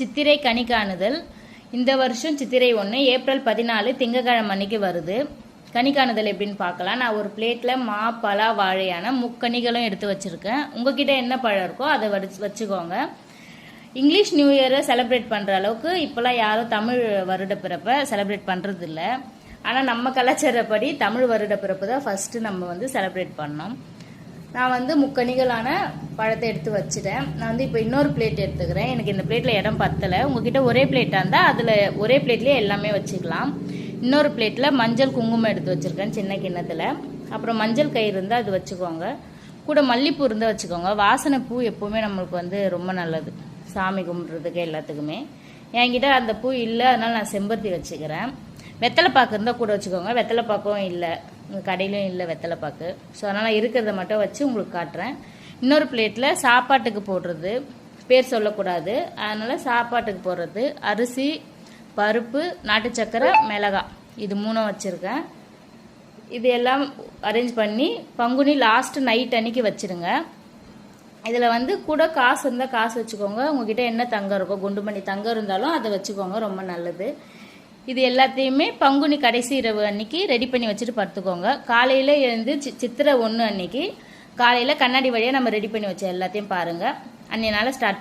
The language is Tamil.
சித்திரை கனி காணுதல் இந்த வருஷம் சித்திரை ஒன்று ஏப்ரல் பதினாலு திங்கக்கிழமை அன்னைக்கு வருது. கனி காணுதல் எப்படின்னு பார்க்கலாம். நான் ஒரு பிளேட்டில் மா பலா வாழையான முக்கனிகளும் எடுத்து வச்சுருக்கேன். உங்ககிட்ட என்ன பழம் இருக்கோ அதை வச்சு வச்சுக்கோங்க. இங்கிலீஷ் நியூ இயரை செலிப்ரேட் பண்ணுற அளவுக்கு இப்போலாம் யாரும் தமிழ் வருட பிறப்பை செலிப்ரேட் பண்ணுறதில்ல ஆனால் நம்ம கலாச்சாரப்படி தமிழ் வருட பிறப்பு தான் ஃபஸ்ட்டு நம்ம வந்து செலிப்ரேட் பண்ணோம். நான் வந்து முக்கணிகளான பழத்தை எடுத்து வச்சுட்டேன். நான் வந்து இப்போ இன்னொரு பிளேட் எடுத்துக்கிறேன். எனக்கு இந்த பிளேட்டில் இடம் பத்தலை. உங்ககிட்ட ஒரே பிளேட்டாக இருந்தால் அதில் ஒரே பிளேட்லேயே எல்லாமே வச்சுக்கலாம். இன்னொரு பிளேட்டில் மஞ்சள் குங்குமம் எடுத்து வச்சுருக்கேன் சின்ன கிண்ணத்தில். அப்புறம் மஞ்சள் கயிறு இருந்தால் அது வச்சுக்கோங்க. கூட மல்லிப்பூ இருந்தால் வச்சுக்கோங்க. வாசனை பூ எப்போவுமே நம்மளுக்கு வந்து ரொம்ப நல்லது. சாமி கும்பிட்றதுக்கு எல்லாத்துக்குமே. என்கிட்ட அந்த பூ இல்லை அதனால நான் செம்பருத்தி வச்சுக்கிறேன். வெத்தலை பாக்கு இருந்தால் கூட வச்சுக்கோங்க. வெத்தலை பாக்கும் இல்லை. கடையிலும் இல்லை வெத்தலை பாக்கு ஸோ அதனால் இருக்கிறத மட்டும் வச்சு உங்களுக்கு காட்டுறேன். இன்னொரு பிளேட்டில் சாப்பாட்டுக்கு போடுறது. பேர் சொல்லக்கூடாது. அதனால் சாப்பாட்டுக்கு போடுறது. அரிசி பருப்பு நாட்டு சக்கரை மிளகாய். இது மூணும் வச்சுருக்கேன். இது எல்லாம் அரேஞ்ச் பண்ணி பங்குனி லாஸ்ட் நைட் அன்னைக்கு வச்சிருங்க. இதில் வந்து கூட காசு இருந்தால் காசு வச்சுக்கோங்க. உங்ககிட்ட என்ன தங்கம் இருக்கோ குண்டு மணி தங்கம் இருந்தாலும் அதை வச்சுக்கோங்க. ரொம்ப நல்லது. இது எல்லாத்தையுமே பங்குனி கடைசி இரவு அன்னைக்கு ரெடி பண்ணி வச்சுட்டு படுத்துக்கோங்க. காலையில் எழுந்து சி சித்திரை ஒன்று அன்னைக்கு காலையில் கண்ணாடி வழியாக நம்ம ரெடி பண்ணி வச்ச எல்லாத்தையும் பாருங்கள் அன்னைய நாள் ஸ்டார்ட்